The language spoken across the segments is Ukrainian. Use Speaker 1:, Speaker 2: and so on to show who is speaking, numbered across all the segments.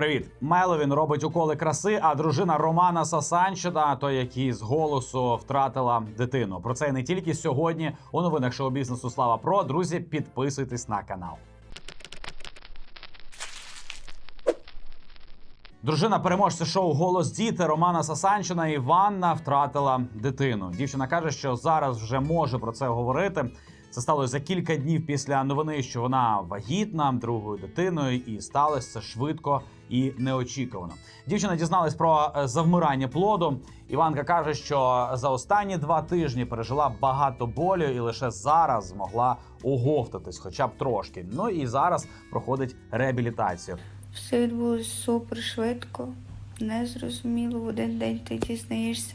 Speaker 1: Привіт, Меловін робить уколи краси, а дружина Романа Сасанчина, той, який з голосу втратила дитину. Про це не тільки сьогодні. У новинах шоу бізнесу Слава Про. Друзі, підписуйтесь на канал. Дружина переможця шоу Голос діти Романа Сасанчина Іванна втратила дитину. Дівчина каже, що зараз вже може про це говорити. Це сталося за кілька днів після новини, що вона вагітна другою дитиною, і сталося це швидко і неочікувано. Дівчина дізналась про е, завмирання плоду. Іванка каже, що за останні два тижні пережила багато болю і лише зараз змогла оговтатись, хоча б трошки. Ну і зараз проходить реабілітацію.
Speaker 2: Все відбулося супер швидко, незрозуміло. В один день ти дізнаєшся,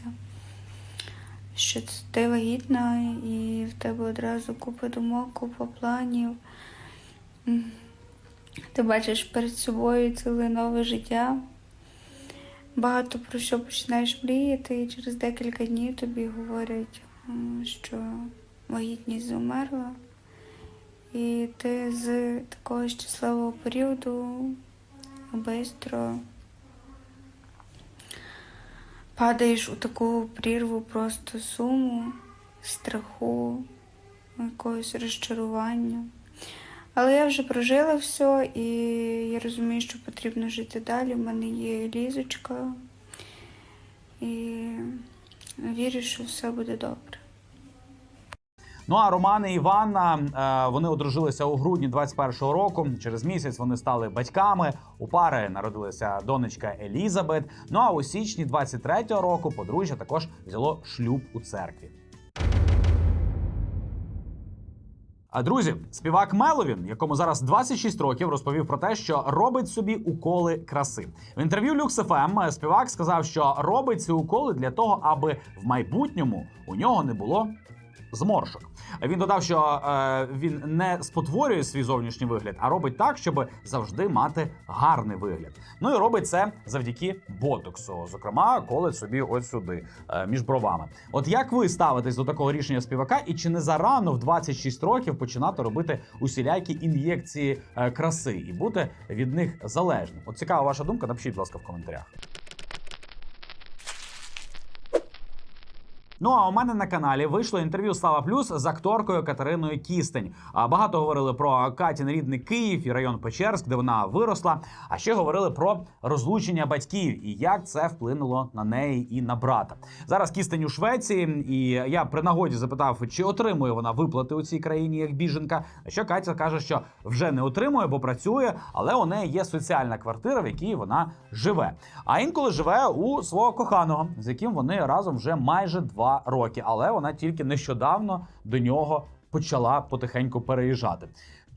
Speaker 2: що ти вагітна, і в тебе одразу купа думок, купа планів. Ти бачиш перед собою ціле нове життя. Багато про що починаєш мріяти, і через декілька днів тобі говорять, що вагітність замерла. І ти з такого щасливого періоду бистро падаєш у таку прірву просто суму, страху, якогось розчарування. Але я вже прожила все і я розумію, що потрібно жити далі. У мене є лізочка і вірю, що все буде добре.
Speaker 1: Ну а Роман і Іванна е, вони одружилися у грудні 21-го року. Через місяць вони стали батьками. У пари народилася донечка Елізабет. Ну а у січні 23-го року подружжя також взяло шлюб у церкві. А друзі, співак Меловін, якому зараз 26 років, розповів про те, що робить собі уколи краси. В інтерв'ю Lux FM співак сказав, що робить ці уколи для того, аби в майбутньому у нього не було зморшок. Він додав, що е, він не спотворює свій зовнішній вигляд, а робить так, щоб завжди мати гарний вигляд. Ну і робить це завдяки ботоксу. Зокрема, колить собі ось сюди, е, між бровами. От як ви ставитесь до такого рішення співака, і чи не зарано в 26 років починати робити усілякі ін'єкції е, краси і бути від них залежним? От цікава ваша думка, напишіть, будь ласка, в коментарях. Ну а у мене на каналі вийшло інтерв'ю Слава Плюс з акторкою Катериною Кістень. А багато говорили про Катін рідний Київ і район Печерськ, де вона виросла. А ще говорили про розлучення батьків і як це вплинуло на неї і на брата. Зараз Кістень у Швеції, і я при нагоді запитав, чи отримує вона виплати у цій країні як біженка. Що Катя каже, що вже не отримує, бо працює, але у неї є соціальна квартира, в якій вона живе. А інколи живе у свого коханого, з яким вони разом вже майже два роки. Але вона тільки нещодавно до нього почала потихеньку переїжджати.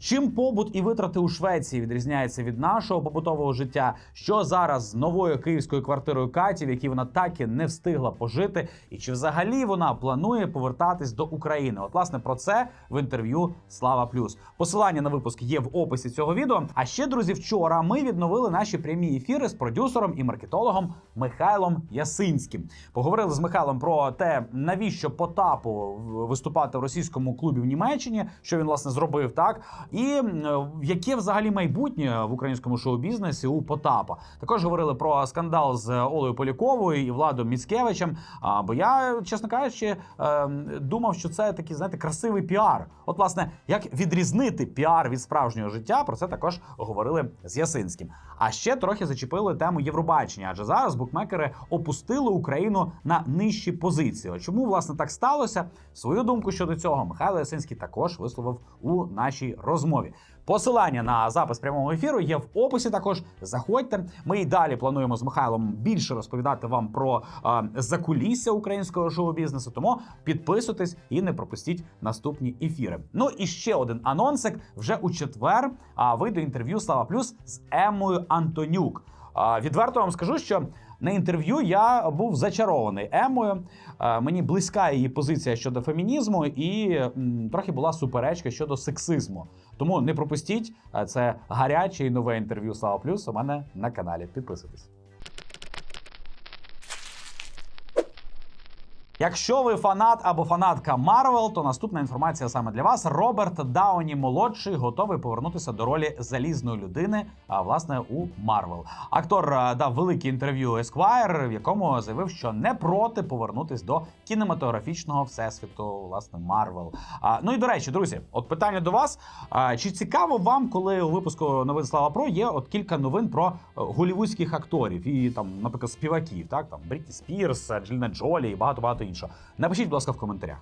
Speaker 1: Чим побут і витрати у Швеції відрізняються від нашого побутового життя? Що зараз з новою київською квартирою Каті, в якій вона так і не встигла пожити, і чи взагалі вона планує повертатись до України? От власне про це в інтерв'ю Слава Плюс. Посилання на випуск є в описі цього відео. А ще друзі, вчора ми відновили наші прямі ефіри з продюсером і маркетологом Михайлом Ясинським. Поговорили з Михайлом про те, навіщо Потапу виступати в російському клубі в Німеччині, що він власне зробив так, і яке взагалі майбутнє в українському шоу-бізнесі у Потапа. Також говорили про скандал з Олею Поляковою і Владом Міцкевичем. Бо я, чесно кажучи, е, думав, що це такий, знаєте, красивий піар. От, власне, як відрізнити піар від справжнього життя, про це також говорили з Ясинським. А ще трохи зачепили тему Євробачення, адже зараз букмекери опустили Україну на нижчі позиції. Чому власне так сталося? Свою думку щодо цього Михайло Ясинський також висловив у нашій розмові. Посилання на запис прямого ефіру є в описі. Також заходьте. Ми і далі плануємо з Михайлом більше розповідати вам про е, закулісся українського шоу-бізнесу. Тому підписуйтесь і не пропустіть наступні ефіри. Ну і ще один анонсик вже у четвер. А вийде інтерв'ю Слава Плюс з Емою Антонюк. А, Відверто вам скажу, що на інтерв'ю я був зачарований Емою. Е, Мені близька її позиція щодо фемінізму, і трохи була суперечка щодо сексизму. Тому не пропустіть е, це гаряче і нове інтерв'ю Слава Плюс у мене на каналі. Підписуйтесь. Якщо ви фанат або фанатка Марвел, то наступна інформація саме для вас. Роберт Дауні молодший готовий повернутися до ролі залізної людини, а власне у Марвел. Актор дав велике інтерв'ю Esquire, в якому заявив, що не проти повернутись до кінематографічного всесвіту, власне, Марвел. Ну і до речі, друзі, от питання до вас: а, чи цікаво вам, коли у випуску новин Слава Про є от кілька новин про е, голівудських акторів і там, наприклад, співаків, так там Брітні Спірс, Джеліна Джолі і багато багато іншого. Напишіть, будь ласка, в коментарях.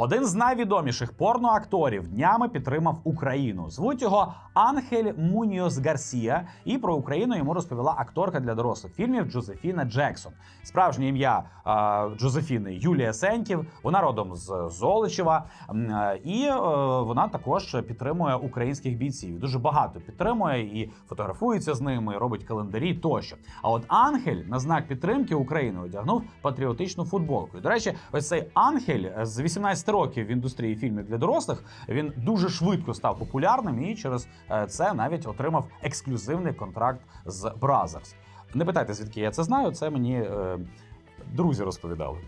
Speaker 1: Один з найвідоміших порноакторів днями підтримав Україну. Звуть його Анхель Муніос Гарсія, і про Україну йому розповіла акторка для дорослих фільмів Джозефіна Джексон. Справжнє ім'я е, Джозефіни Юлія Сеньків. Вона родом з Золочева, е, і е, вона також підтримує українських бійців. Дуже багато підтримує і фотографується з ними, і робить календарі тощо. А от Ангель на знак підтримки України одягнув патріотичну футболку. І, до речі, ось цей Ангель з 18 років в індустрії фільмів для дорослих він дуже швидко став популярним і через е, це навіть отримав ексклюзивний контракт з Brothers. Не питайте, звідки я це знаю. Це мені е, друзі розповідали.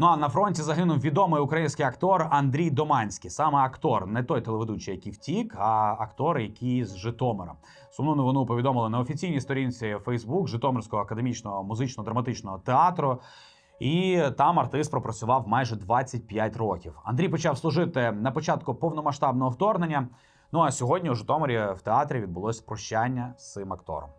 Speaker 1: Ну а на фронті загинув відомий український актор Андрій Доманський. Саме актор, не той телеведучий, який втік, а актор, який з Житомира. Сумну новину повідомили на офіційній сторінці Фейсбук Житомирського академічного музично-драматичного театру. І там артист пропрацював майже 25 років. Андрій почав служити на початку повномасштабного вторгнення. Ну а сьогодні у Житомирі в театрі відбулось прощання з цим актором.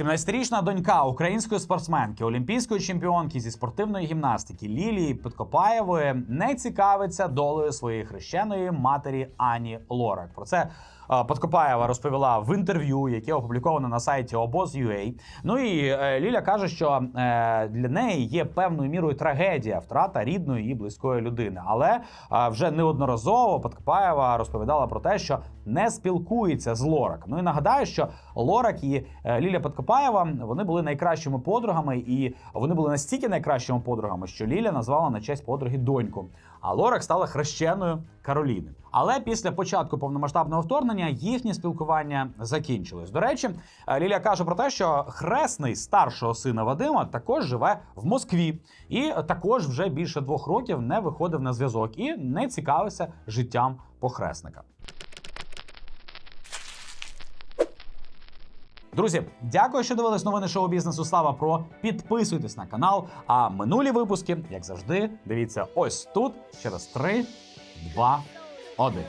Speaker 1: 17-річна донька української спортсменки, олімпійської чемпіонки зі спортивної гімнастики Лілії Подкопаєвої не цікавиться долею своєї хрещеної матері Ані Лорак. Про це е, Подкопаєва розповіла в інтерв'ю, яке опубліковано на сайті Обоз.ua. Ну і е, Ліля каже, що е, для неї є певною мірою трагедія втрата рідної і близької людини. Але вже неодноразово Подкопаєва розповідала про те, що не спілкується з Лорак. Ну і нагадаю, що Лорак і Ліля Подкопаєва вони були найкращими подругами, і вони були настільки найкращими подругами, що Ліля назвала на честь подруги доньку. А Лорак стала хрещеною Кароліни. Але після початку повномасштабного вторгнення їхнє спілкування закінчилось. До речі, Ліля каже про те, що хресний старшого сина Вадима також живе в Москві, і також вже більше двох років не виходив на зв'язок і не цікавився життям похресника. Друзі, дякую, що дивились новини шоу бізнесу. Слава Про. Підписуйтесь на канал. А минулі випуски, як завжди, дивіться ось тут через 3, 2, 1.